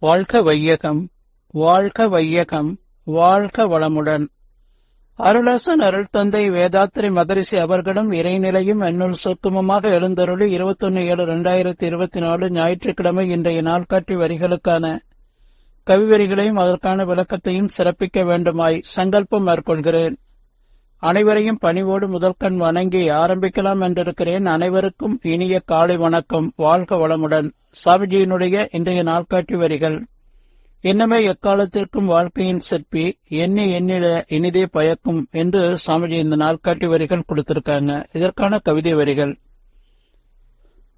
வாழ்க வையகம் வாழ்க வையகம் வாழ்க வளமுடன். அருளசன் அருள் தந்தை வேதாத்திரி மதரிசி அவர்களும் இறைநிலையும் என்னுள் சொத்துமமாக எழுந்தருளி இருபத்தொன்னு ஏழு இரண்டாயிரத்தி இருபத்தி நாலு ஞாயிற்றுக்கிழமை இன்றைய நாள்காட்டி வரிகளுக்கான கவிவரிகளையும் அதற்கான விளக்கத்தையும் சிறப்பிக்க வேண்டுமாய் சங்கல்பம் மேற்கொள்கிறேன். அனைவரையும் பணிவோடு முதல்கண் வணங்கி ஆரம்பிக்கலாம் என்றிருக்கிறேன். அனைவருக்கும் இனிய காலை வணக்கம். வாழ்க வளமுடன். சாமிஜியினுடைய இன்றைய நாட்காட்டி வரிகள். என்னமே எக்காலத்திற்கும் வாழ்க்கையின் சிற்பி எண்ணி எண்ணிட இனிதே பயக்கும் என்று சாமிஜி இந்த நாள்காட்டி வரிகள் கொடுத்திருக்காங்க. இதற்கான கவிதை வரிகள்.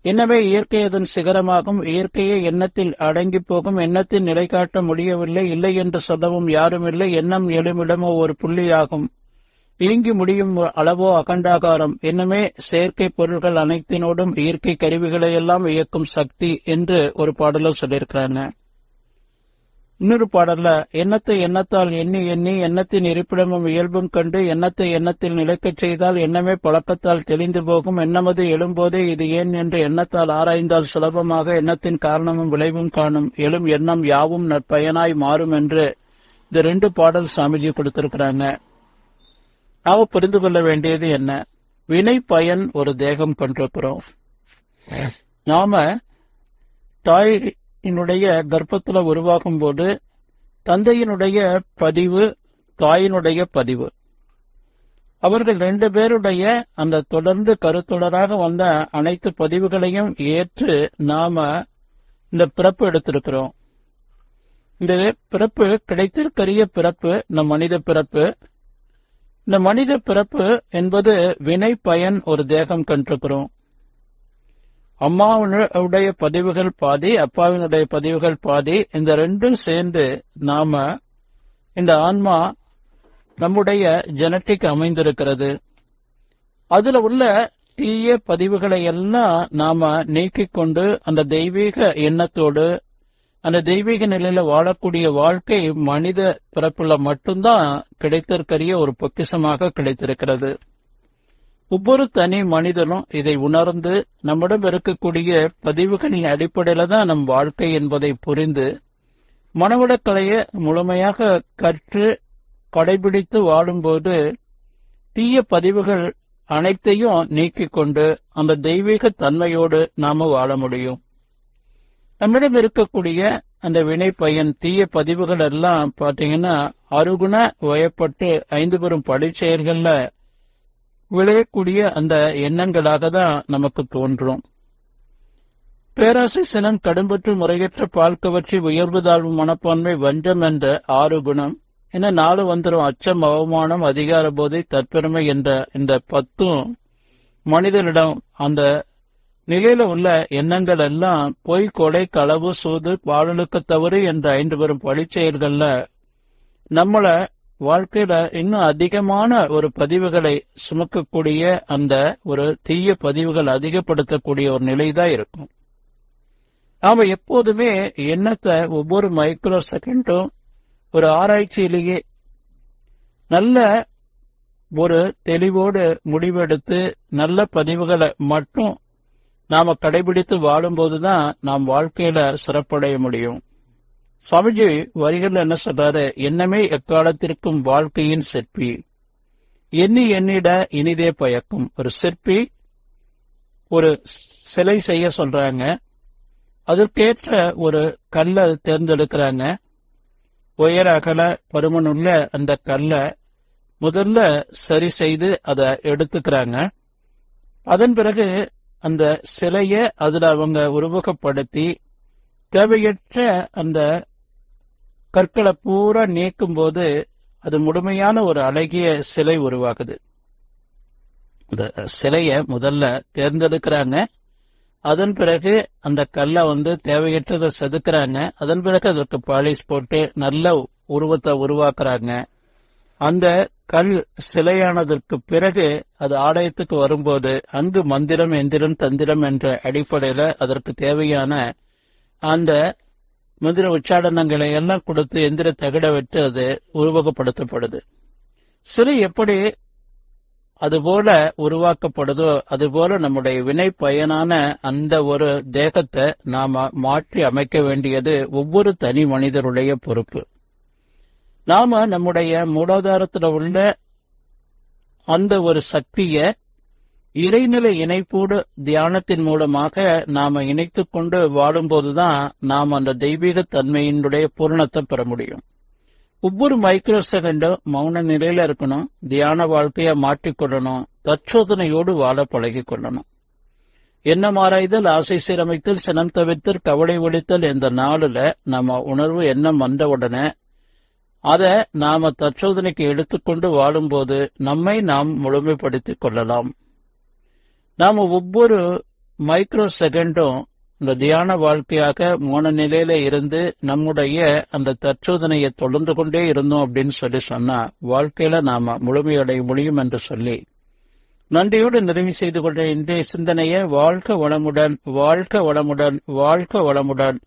என்னவே இயற்கை அதன் சிகரமாகும். இயற்கையே எண்ணத்தில் அடங்கி போகும். எண்ணத்தில் நிலை காட்ட முடியவில்லை இல்லை என்று சொல்லவும் யாரும் இல்லை. எண்ணம் எழுமிடமோ ஒரு புள்ளியாகும். இயங்கி முடியும் அளவோ அகண்டாகாரம். என்னமே செயற்கை பொருள்கள் அனைத்தினோடும் இயற்கை கருவிகளை எல்லாம் இயக்கும் சக்தி என்று ஒரு பாடல சொல்லியிருக்கிறாங்க. இன்னொரு பாடல்ல எண்ணத்தை எண்ணத்தால் எண்ணி எண்ணி எண்ணத்தின் இருப்பிடமும் இயல்பும் கண்டு எண்ணத்தை எண்ணத்தில் நிலைக்கச் செய்தால் எண்ணமே பழக்கத்தால் தெளிந்து போகும். எண்ணமது எழும்போதே இது ஏன் என்று எண்ணத்தால் ஆராய்ந்தால் சுலபமாக எண்ணத்தின் காரணமும் விளைவும் காணும். எழும் எண்ணம் யாவும் நற்பயனாய் மாறும் என்று இந்த ரெண்டு பாடல் சாமிஜி கொடுத்திருக்கிறாங்க. நாம புரிந்து கொள்ள வேண்டியது என்ன? வினை பயன் ஒரு தேகம் கொண்டிருக்கிறோம் நாம தாயினுடைய கர்ப்பத்துல உருவாகும் போது தந்தையினுடைய பதிவு தாயினுடைய பதிவு. அவர்கள் ரெண்டு பேருடைய அந்த தொடர்ந்து கருத்தொடராக வந்த அனைத்து பதிவுகளையும் ஏற்று நாம இந்த பிறப்பு எடுத்திருக்கிறோம். இந்த பிறப்பு கிடைத்திருக்கிற பிறப்பு நம் மனித பிறப்பு இந்த மனித பிறப்பு என்பது வினை பயன் ஒரு தேகம் கண்டிருக்கிறோம். அம்மாவுடைய பதிவுகள் பாதி அப்பாவினுடைய பதிவுகள் பாதி இந்த ரெண்டும் சேர்ந்து நாம இந்த ஆன்மா நம்முடைய ஜெனட்டிக் அமைந்திருக்கிறது. அதுல உள்ள தீய பதிவுகளை எல்லாம் நாம நீக்கிக் கொண்டு அந்த தெய்வீக எண்ணத்தோடு அந்த தெய்வீக நிலையில வாழக்கூடிய வாழ்க்கை மனித பிறப்புல மட்டும்தான் கிடைத்திருக்கிற ஒரு பொக்கிசமாக கிடைத்திருக்கிறது. ஒவ்வொரு தனி மனிதனும் இதை உணர்ந்து நம்மிடம் இருக்கக்கூடிய பதிவுகளின் அடிப்படையில தான் நம் வாழ்க்கை என்பதை புரிந்து மனவளக்கலையை முழுமையாக கற்று கடைபிடித்து வாழும்போது தீய பதிவுகள் அனைத்தையும் நீக்கிக் கொண்டு அந்த தெய்வீக தன்மையோடு நாம வாழ முடியும். நம்மிடம் இருக்கக்கூடிய அந்த வினை பயன் தீய பதிவுகள் எல்லாம் பாத்தீங்கன்னா அருகுண வயப்பட்டு ஐந்து பெரும் படிச்செயல்கள்ல விளையக்கூடிய அந்த எண்ணங்களாக தான் நமக்கு தோன்றும். பேராசை சினம் கடும்பற்று முறையற்ற பால் உயர்வு தாழ்வு மனப்பான்மை வஞ்சம் என்ற ஆறு குணம் என நாலு வந்துடும் அச்சம் அவமானம் அதிகார போதை தற்பெருமை என்ற இந்த பத்தும் மனிதனிடம் அந்த நிலையில உள்ள எண்ணங்கள் எல்லாம் பொய் கொடை களவு சூது பாடலுக்கு தவறு என்று ஐந்து பெரும் பழிச்செயல்கள்ல நம்மள வாழ்க்கையில இன்னும் அதிகமான ஒரு பதிவுகளை சுமக்கக்கூடிய அந்த ஒரு தீய பதிவுகள் அதிகப்படுத்தக்கூடிய ஒரு நிலைதான் இருக்கும். நாம எப்போதுமே எண்ணத்தை ஒவ்வொரு மைக்ரோ செகண்டும் ஒரு ஆராய்ச்சியிலேயே நல்ல ஒரு தெளிவோடு முடிவெடுத்து நல்ல பதிவுகளை மட்டும் நாம கடைபிடித்து வாழும்போதுதான் நாம் வாழ்க்கையில சிறப்படைய முடியும். சுவாமிஜி வரிகள் என்ன சொல்றாரு? என்னமே எக்காலத்திற்கும் வாழ்க்கையின் சிற்பி. எண்ணி எண்ணிட இனிதே பயக்கும். ஒரு சிற்பி ஒரு சிலை செய்ய சொல்றாங்க. அதற்கேற்ற ஒரு கல்லை தேர்ந்தெடுக்கிறாங்க. உயர அகல பருமனுள்ள அந்த கல்லை முதல்ல சரி செய்து அதை எடுத்துக்கிறாங்க. அதன் பிறகு அந்த சிலைய அதுல அவங்க உருவகப்படுத்தி தேவையற்ற அந்த கற்களை பூரா நீக்கும் போது அது முழுமையான ஒரு அழகிய சிலை உருவாகுது. இந்த சிலைய முதல்ல தேர்ந்தெடுக்கிறாங்க. அதன் பிறகு அந்த கல்லை வந்து தேவையற்றதை செதுக்குறாங்க. அதன் பிறகு அதற்கு பாலிஷ் போட்டு நல்ல உருவத்தை உருவாக்குறாங்க. அந்த கல் சிலையானதற்கு பிறகு அது ஆலயத்துக்கு வரும்போது அங்கு மந்திரம் எந்திரம் தந்திரம் என்ற அடிப்படையில அதற்கு தேவையான அந்த மந்திர உச்சாடனங்களை எல்லாம் கொடுத்து எந்திர தகட வச்சு அது உருவகப்படுத்தப்படுது. சிலை எப்படி அதுபோல உருவாக்கப்படுதோ அதுபோல நம்முடைய வினை பயனான அந்த ஒரு தேகத்தை நாம மாற்றி அமைக்க வேண்டியது ஒவ்வொரு தனி மனிதருடைய பொறுப்பு. நாம நம்முடைய மூலாதாரத்துல உள்ள அந்த ஒரு சக்திய இறைநிலை இணைப்போடு தியானத்தின் மூலமாக நாம இணைத்து கொண்டு வாழும்போதுதான் நாம் அந்த தெய்வீக தன்மையினுடைய பூரணத்தை பெற முடியும். ஒவ்வொரு மைக்ரோ செகண்டும் மௌன நிலையில இருக்கணும் தியான வாழ்க்கைய மாற்றிக்கொள்ளணும் தற்சோதனையோடு வாழ பழகிக் கொள்ளணும். என்ன மாறாய்தல் ஆசை சீரமைத்தல் சினம் தவிர்த்தல் கவலை ஒழித்தல் இந்த நாளில் நம்ம உணர்வு எண்ணம் வந்தவுடனே அத நாம தற்சோதனைக்கு எடுத்துக்கொண்டு வாழும்போது நம்மை நாம் முழுமைப்படுத்திக் கொள்ளலாம். நாம ஒவ்வொரு மைக்ரோ செகண்டும் இந்த தியான வாழ்க்கையாக மோன நிலையில இருந்து நம்முடைய அந்த தற்சோதனையை தொடர்ந்து கொண்டே இருந்தோம் அப்படின்னு சொல்லி சொன்னா வாழ்க்கையில நாம முழுமையடைய முடியும் என்று சொல்லி. நன்றியோடு நிறைவு செய்து கொண்ட இன்றைய சிந்தனையை வாழ்க வளமுடன் வாழ்க வளமுடன் வாழ்க வளமுடன்.